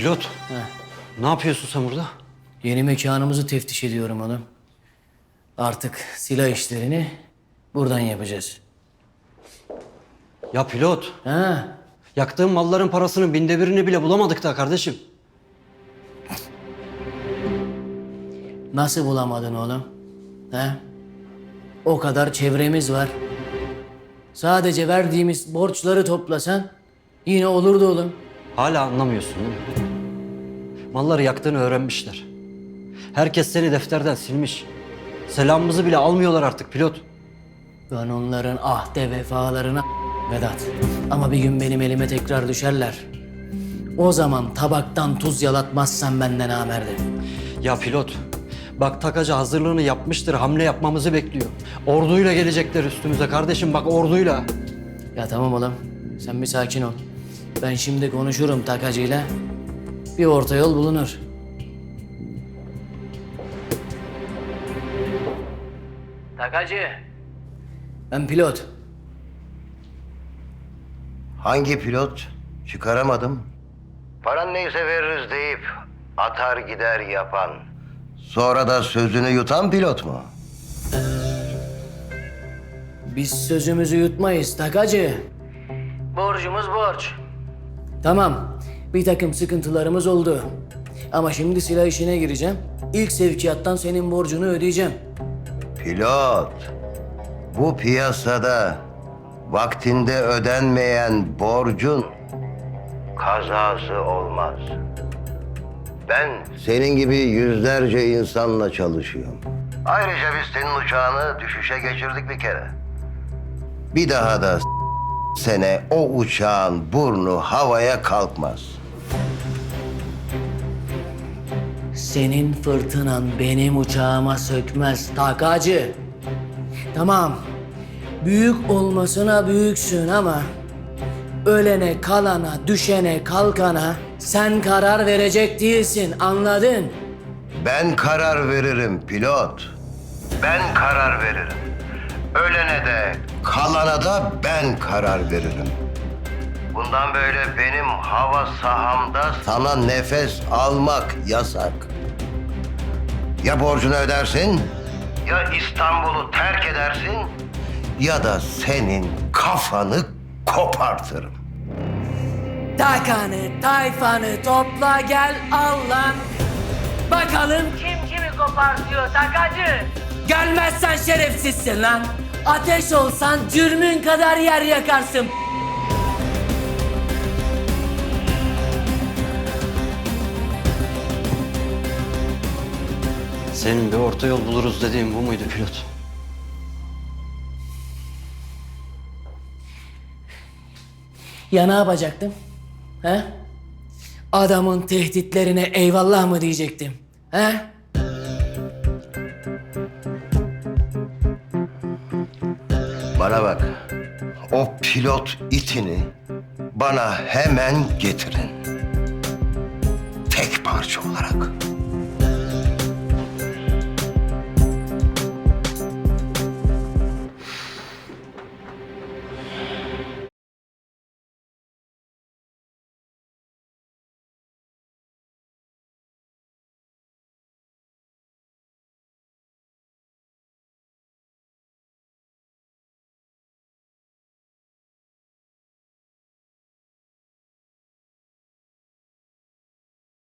Pilot, Heh. ne yapıyorsun sen burada? Yeni mekanımızı teftiş ediyorum oğlum. Artık silah işlerini buradan yapacağız. Ya pilot, Ha? yaktığın malların parasının binde birini bile bulamadık da kardeşim. Nasıl bulamadın oğlum? Ha? O kadar çevremiz var. Sadece verdiğimiz borçları toplasan yine olurdu oğlum. Hala anlamıyorsun değil mi? Malları yaktığını öğrenmişler. Herkes seni defterden silmiş. Selamımızı bile almıyorlar artık pilot. Ben onların ahde vefalarına Vedat. Ama bir gün benim elime tekrar düşerler. O zaman tabaktan tuz yalatmazsan benden namerde. Ya pilot, bak takacı hazırlığını yapmıştır, hamle yapmamızı bekliyor. Orduyla gelecekler üstümüze kardeşim, bak orduyla. Ya tamam oğlum. Sen bir sakin ol. Ben şimdi konuşurum takacıyla. Bir orta yol bulunur. Takacı. Ben pilot. Hangi pilot? Çıkaramadım. Paran neyse veririz deyip atar gider yapan. Sonra da sözünü yutan pilot mu? Biz sözümüzü yutmayız takacı. Borcumuz borç. Tamam. Bir takım sıkıntılarımız oldu. Ama şimdi silah işine gireceğim. İlk sevkiyattan senin borcunu ödeyeceğim. Pilot. Bu piyasada vaktinde ödenmeyen borcun kazası olmaz. Ben senin gibi yüzlerce insanla çalışıyorum. Ayrıca biz senin uçağını düşüşe geçirdik bir kere. Bir daha da sene o uçağın burnu havaya kalkmaz. Senin fırtınan benim uçağıma sökmez takacı. Tamam. Büyük olmasına büyüksün ama ölene kalana düşene kalkana sen karar verecek değilsin anladın? Ben karar veririm pilot. Ben karar veririm. Ölene de kalana da ben karar veririm. Bundan böyle benim hava sahamda sana nefes almak yasak. Ya borcunu ödersin, ya İstanbul'u terk edersin, ya da senin kafanı kopartırım. Takanı, tayfanı topla gel al lan. Bakalım kim kimi kopartıyor takacı. Gelmezsen şerefsizsin lan. Ateş olsan cürmün kadar yer yakarsın. Senin bir orta yol buluruz dediğin bu muydu pilot? Ya ne yapacaktım? He? Adamın tehditlerine eyvallah mı diyecektim? He? Bana bak. O pilot itini bana hemen getirin. Tek parça olarak.